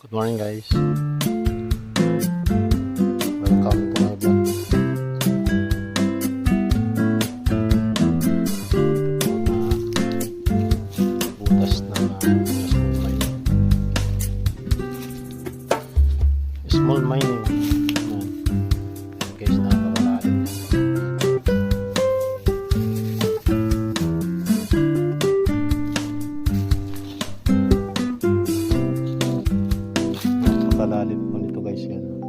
Good morning guys. ah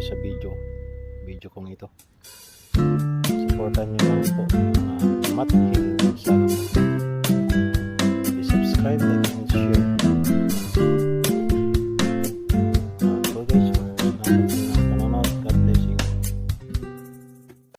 pati sa video video kong ito. Supportan nyo lang po mga uh, matkin sa subscribe like and share